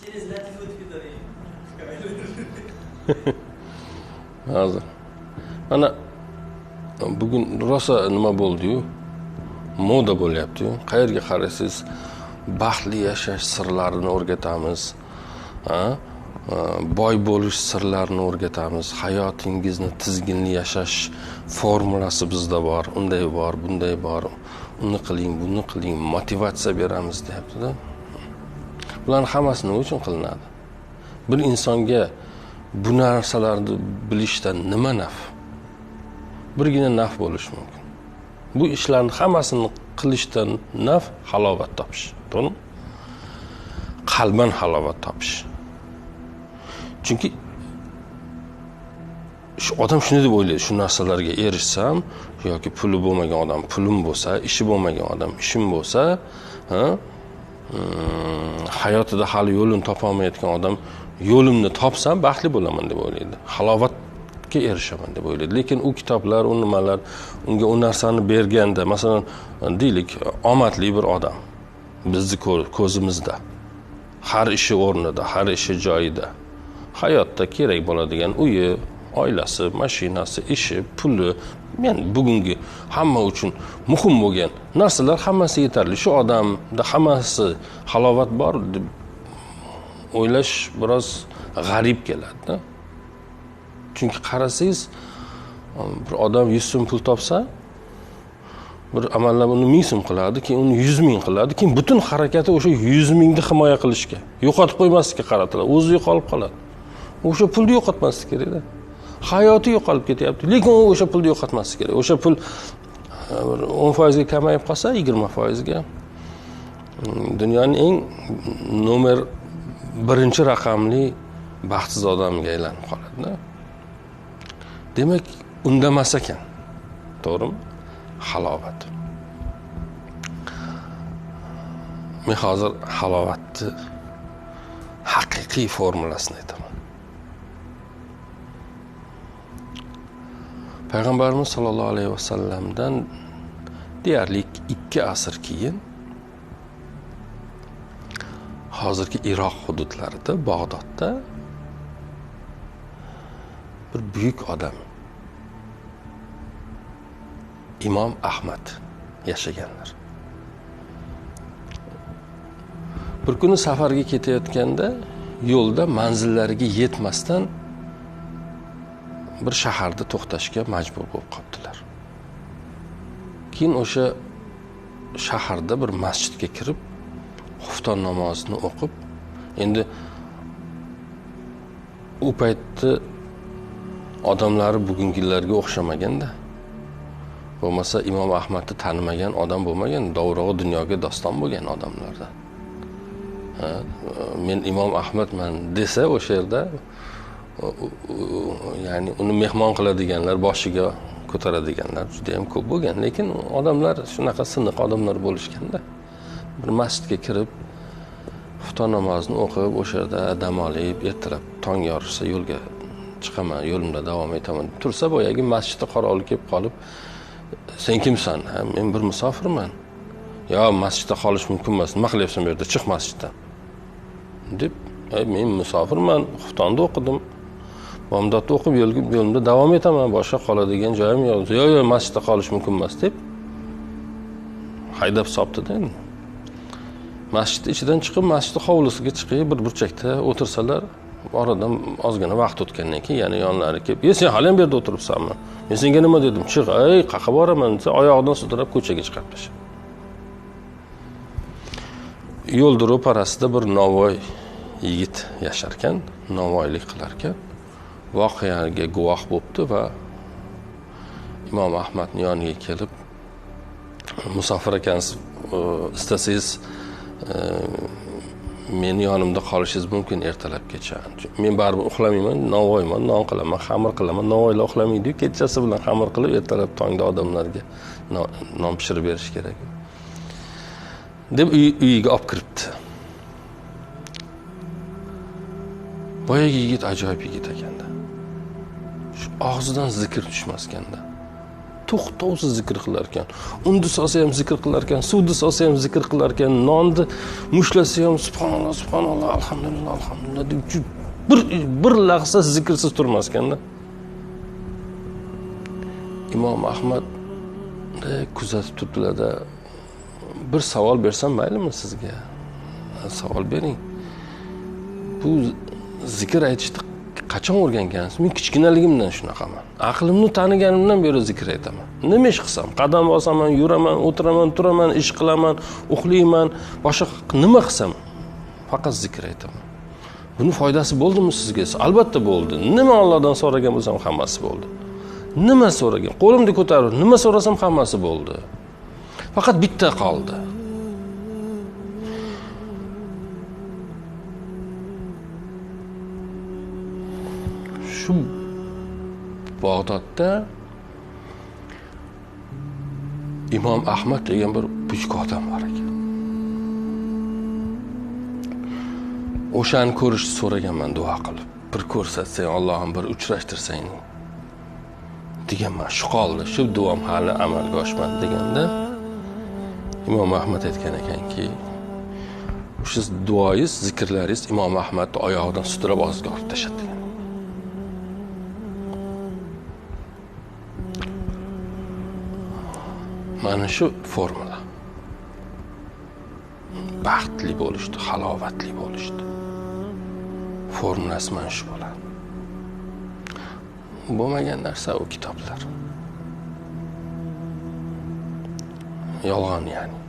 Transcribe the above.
Через латиф o'tib hozir mana bugun rosa nima bo'ldiyu moda bo'lyapti-yu. qayerga qarasangiz baxtli yashash sirlarini o'rgatamiz ha? Ha, boy bo'lish sirlarini o'rgatamiz hayotingizni tizginli yashash formulasi bizda bor unday bor bunday bor uni qiling buni qiling motivatsiya beramiz deyaptida bularni hammasi nima uchun qilinadi? Bir insonga bu narsalarni bilishdan nima naf? Birgina naf bo'lishi mumkin. Bu ishlarni hammasini qilishdan naf halovat topish. To'g'rimi? Qalban halovat topish. Chunki shu odam shunday deb o'ylaydi shu narsalarga erishsam yoki puli bo'lmagan odam pulim bo'lsa ishi bo'lmagan odam ishim bo'lsa ha, hayotida hali yo'lini topolmayotgan odam yo'limni topsam baxtli bo'laman deb o'ylaydi. Halovatga erishaman deb o'ylaydi. Lekin u kitoblar u nimalar unga u narsani berganda masalan deylik omadli bir odam bizni ko'zimizda har ishi o'rnida har ishi joyida hayotda kerak bo'ladigan uyi oilasi mashinasi ishi puli yani bugungi hamma uchun muhim bo'lgan narsalar hammasi yetarli. Shu odamda hammasi halovat bor deb o'ylash biroz g'arib keladida. Chunki qarasangiz bir odam yuz so'm pul topsa bir amallab uni ming so'm qiladi keyin uni yuz ming qiladi keyin butun harakati o'sha yuz mingni himoya qilishga yo'qotib qo'ymaslikka qaratiladi o'zi yo'qolib qoladi. O'sha pulni yo'qotmaslik kerakda. Hayoti yo'qolib ketyapti. Lekin u o'sha pulni yo'qotmaslik kerak. O'sha pul e, bir o'n foizga kamayib qolsa yigirma foizga mm, dunyoning eng nomer birinchi raqamli baxtsiz odamga aylanib qoladida demak undamas ekan. To'g'rimi? Halovat. Men hozir halovatni haqiqiy formulasini aytaman. Payg'ambarimiz sollallohu alayhi vasallamdan deyarli ikki asr keyin hozirgi iroq hududlarida bag'dodda bir buyuk odam imom ahmad yashaganlar. Bir kuni safarga ketayotganda yo'lda manzillariga yetmasdan bir shaharda to'xtashga majbur bo'lib qolibdilar. Keyin o'sha shaharda bir masjidga kirib xufton namozini o'qib endi u paytni odamlari bugungilarga o'xshamaganda bo'lmasa imom ahmadni tanimagan odam bo'lmagan dovrug'i dunyoga doston bo'lgan odamlarda Ha, men imom ahmadman desa o'sha yerda ya'ni uni mehmon qiladiganlar boshiga ko'taradiganlar juda yam ko'p bo'lgan. Lekin odamlar shunaqa siniq odamlar bo'lishganda bir masjidga kirib xufton namozini o'qib o'sha yerda dam olib ertalab tong yorishsa yo'lga chiqaman yo'limda davom etaman. Deb tursa boyagi masjidda qorovul kelib qolib sen kimsan? "Ha, men bir musofirman. Yo masjidda qolish mumkin emas nima qilyapsan bu yerda? Chiq masjiddan. deb men musofirman xuftonda o'qidim. Bomdodni o'qib yo'limda davom etaman. Boshqa qoladigan joyim yo'q. Yo'q yo'q masjidda qolish mumkin emas deb haydab solibdida endi. Masjidni ichidan chiqib masjidni hovlisiga chiqib bir burchakda o'tirsalar oradan ozgina vaqt o'tgandan keyin yana yonlari kelib e sen hali ham bu yerda o'tiribsanmi? Men senga nima dedim? Chiq ey qayerqa boraman desa oyog'idan sudrab ko'chaga chiqarib tashladi yo'lni ro'parasida bir novvoy yigit yashar ekan novvoylik qilar ekan voqeaga guvoh bo'libdi va imom ahmadni yoniga kelib musofir ekansiz istasangiz e, meni yonimda qolishingiz mumkin ertalabgacha men baribir uxlamayman novvoyman non qilaman xamir qilaman novvoylar uxlamaydiyu kechasi bilan xamir qilib ertalab tongda odamlarga non pishirib berish kerak. deb uyiga olib kiribdi. Boyagi yigit ajoyib yigit ekanda. Og'zidan zikr tushmaskanda to'xtovsiz zikr qilar ekan unni solsa ham zikr qilar ekan suvni solsa ham zikr qilar ekan nonni mushlasa ham subhanalloh subhanalloh alhamdulillah alhamdulillah deb bir bir lahza zikrsiz turmas ekanda imom ahmad kuzatib turdilarda bir savol bersam maylimi sizga? Savol bering. Bu zikr aytishni qachon o'rgangansiz men kichkinaligimdan shunaqaman aqlimni taniganimdan beri zikr aytaman nima ish qilsam? Qadam bosaman yuraman o'tiraman turaman ish qilaman uxlayman. Boshqa nima qilsam? Faqat zikr aytaman buni foydasi bo'ldimi sizga? Albatta bo'ldi. Nima ollohdan so'ragan bo'lsam hammasi bo'ldi. Nima so'ragan qo'limni ko'tarib nima so'rasam hammasi bo'ldi. Faqat bitta qoldi. Shu bag'dodda imom ahmad degan bir buyuk odam bor ekan. O'shani ko'rishni so'raganman duo qilib. Bir ko'rsatsang allohim bir uchrashtirsang deganman shu qoldi shu duom hali amalga oshmadi deganda imom ahmad aytgan ekanki o'sha duoyingiz zikrlaringiz imom ahmadni oyog'idan sudrab og'ziga olib tashladi. degan mana shu formula. Baxtli bo'lishdi halovatli bo'lishdi. Formulasi mana shu bo'ladi. Bo'lmagan narsa u kitoblar. Yolg'on ya'ni.